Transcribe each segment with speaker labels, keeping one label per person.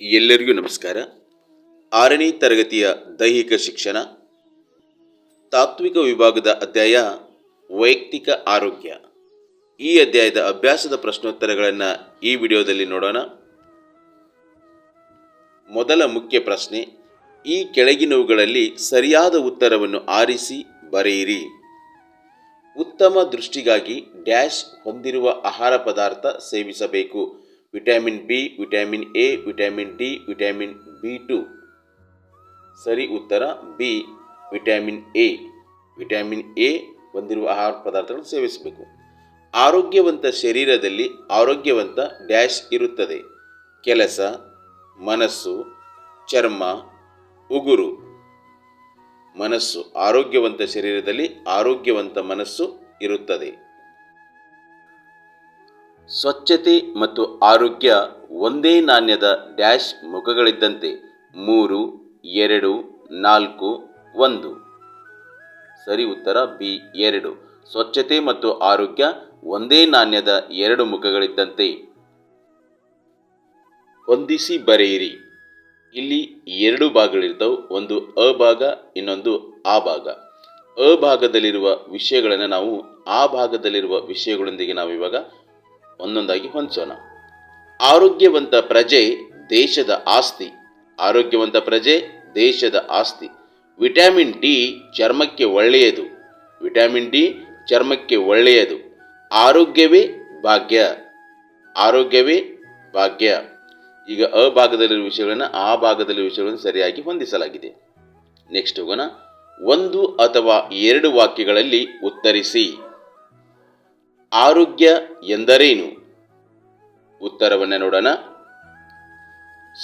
Speaker 1: ಎಲ್ಲರಿಗೂ ನಮಸ್ಕಾರ. ಆರನೇ ತರಗತಿಯ ದೈಹಿಕ ಶಿಕ್ಷಣ, ತಾತ್ವಿಕ ವಿಭಾಗದ ಅಧ್ಯಾಯ, ವೈಯಕ್ತಿಕ ಆರೋಗ್ಯ. ಈ ಅಧ್ಯಾಯದ ಅಭ್ಯಾಸದ ಪ್ರಶ್ನೋತ್ತರಗಳನ್ನು ಈ ವಿಡಿಯೋದಲ್ಲಿ ನೋಡೋಣ. ಮೊದಲ ಮುಖ್ಯ ಪ್ರಶ್ನೆ, ಈ ಕೆಳಗಿನವುಗಳಲ್ಲಿ ಸರಿಯಾದ ಉತ್ತರವನ್ನು ಆರಿಸಿ ಬರೆಯಿರಿ. ಉತ್ತಮ ದೃಷ್ಟಿಗಾಗಿ ಡ್ಯಾಶ್ ಹೊಂದಿರುವ ಆಹಾರ ಪದಾರ್ಥ ಸೇವಿಸಬೇಕು. Vitamin B, vitamin A, vitamin D, vitamin B two. ಸರಿ, ಉತ್ತರ B, vitamin A. Vitamin A ಹೊಂದಿರುವ ಆಹಾರ ಪದಾರ್ಥಗಳನ್ನು ಸೇವಿಸಬೇಕು. ಆರೋಗ್ಯವಂತ ಶರೀರದಲ್ಲಿ ಆರೋಗ್ಯವಂತ ಡ್ಯಾಶ್ ಇರುತ್ತದೆ. ಕೆಲಸ, ಮನಸ್ಸು, ಚರ್ಮ, ಉಗುರು. ಮನಸ್ಸು ಆರೋಗ್ಯವಂತ ಶರೀರದಲ್ಲಿ ಆರೋಗ್ಯವಂತ ಮನಸ್ಸು ಇರುತ್ತದೆ. ಸ್ವಚ್ಛತೆ ಮತ್ತು ಆರೋಗ್ಯ ಒಂದೇ ನಾಣ್ಯದ ಡ್ಯಾಶ್ ಮುಖಗಳಿದ್ದಂತೆ ಮೂರು, ಎರಡು, ನಾಲ್ಕು, ಒಂದು. ಸರಿ, ಉತ್ತರ ಬಿ, ಎರಡು. ಸ್ವಚ್ಛತೆ ಮತ್ತು ಆರೋಗ್ಯ ಒಂದೇ ನಾಣ್ಯದ ಎರಡು ಮುಖಗಳಿದ್ದಂತೆ. ಹೊಂದಿಸಿ ಬರೆಯಿರಿ. ಇಲ್ಲಿ ಎರಡು ಭಾಗಗಳಿರ್ತವೆ, ಒಂದು ಅ ಭಾಗ, ಇನ್ನೊಂದು ಆ ಭಾಗ. ಅ ಭಾಗದಲ್ಲಿರುವ ವಿಷಯಗಳನ್ನು ನಾವು ಆ ಭಾಗದಲ್ಲಿರುವ ವಿಷಯಗಳೊಂದಿಗೆ ನಾವು ಇವಾಗ ಒಂದೊಂದಾಗಿ ಹೊಂದಿಸೋಣ. ಆರೋಗ್ಯವಂತ ಪ್ರಜೆ ದೇಶದ ಆಸ್ತಿ. ಆರೋಗ್ಯವಂತ ಪ್ರಜೆ ದೇಶದ ಆಸ್ತಿ. ವಿಟಮಿನ್ ಡಿ ಚರ್ಮಕ್ಕೆ ಒಳ್ಳೆಯದು. ವಿಟಮಿನ್ ಡಿ ಚರ್ಮಕ್ಕೆ ಒಳ್ಳೆಯದು. ಆರೋಗ್ಯವೇ ಭಾಗ್ಯ. ಆರೋಗ್ಯವೇ ಭಾಗ್ಯ. ಈಗ ಅ ಭಾಗದಲ್ಲಿರುವ ವಿಷಯಗಳನ್ನು ಆ ಭಾಗದಲ್ಲಿರುವ ವಿಷಯಗಳನ್ನು ಸರಿಯಾಗಿ ಹೊಂದಿಸಲಾಗಿದೆ. ನೆಕ್ಸ್ಟ್ ಹೋಗೋಣ. ಒಂದು ಅಥವಾ ಎರಡು ವಾಕ್ಯಗಳಲ್ಲಿ ಉತ್ತರಿಸಿ. ಆರೋಗ್ಯ ಎಂದರೇನು? ಉತ್ತರವನ್ನು ನೋಡೋಣ.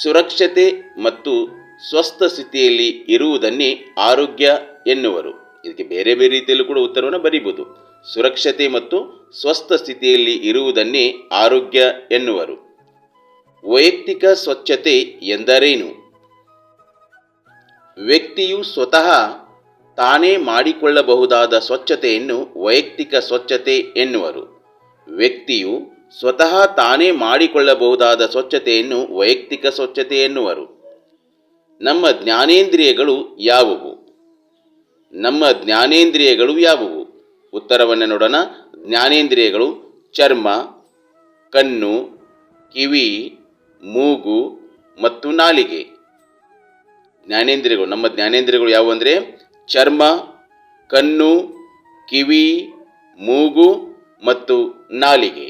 Speaker 1: ಸುರಕ್ಷತೆ ಮತ್ತು ಸ್ವಸ್ಥ ಸ್ಥಿತಿಯಲ್ಲಿ ಇರುವುದನ್ನೇ ಆರೋಗ್ಯ ಎನ್ನುವರು. ಇದಕ್ಕೆ ಬೇರೆ ಬೇರೆ ರೀತಿಯಲ್ಲೂ ಕೂಡ ಉತ್ತರವನ್ನು ಬರೀಬೋದು ಸುರಕ್ಷತೆ ಮತ್ತು ಸ್ವಸ್ಥ ಸ್ಥಿತಿಯಲ್ಲಿ ಇರುವುದನ್ನೇ ಆರೋಗ್ಯ ಎನ್ನುವರು. ವೈಯಕ್ತಿಕ ಸ್ವಚ್ಛತೆ ಎಂದರೇನು? ವ್ಯಕ್ತಿಯು ಸ್ವತಃ ತಾನೇ ಮಾಡಿಕೊಳ್ಳಬಹುದಾದ ಸ್ವಚ್ಛತೆಯನ್ನು ವೈಯಕ್ತಿಕ ಸ್ವಚ್ಛತೆ ಎನ್ನುವರು. ವ್ಯಕ್ತಿಯು ಸ್ವತಃ ತಾನೇ ಮಾಡಿಕೊಳ್ಳಬಹುದಾದ ಸ್ವಚ್ಛತೆಯನ್ನು ವೈಯಕ್ತಿಕ ಸ್ವಚ್ಛತೆ ಎನ್ನುವರು. ನಮ್ಮ ಜ್ಞಾನೇಂದ್ರಿಯಗಳು ಯಾವುವು? ನಮ್ಮ ಜ್ಞಾನೇಂದ್ರಿಯಗಳು ಯಾವುವು? ಉತ್ತರವನ್ನು ನೋಡೋಣ. ಜ್ಞಾನೇಂದ್ರಿಯಗಳು ಚರ್ಮ, ಕಣ್ಣು, ಕಿವಿ, ಮೂಗು ಮತ್ತು ನಾಲಿಗೆ. ಜ್ಞಾನೇಂದ್ರಿಯಗಳು, ನಮ್ಮ ಜ್ಞಾನೇಂದ್ರಿಯಗಳು ಯಾವುವು ಅಂದರೆ ಚರ್ಮ ಕಣ್ಣು ಕಿವಿ ಮೂಗು ಮತ್ತು ನಾಲಿಗೆ.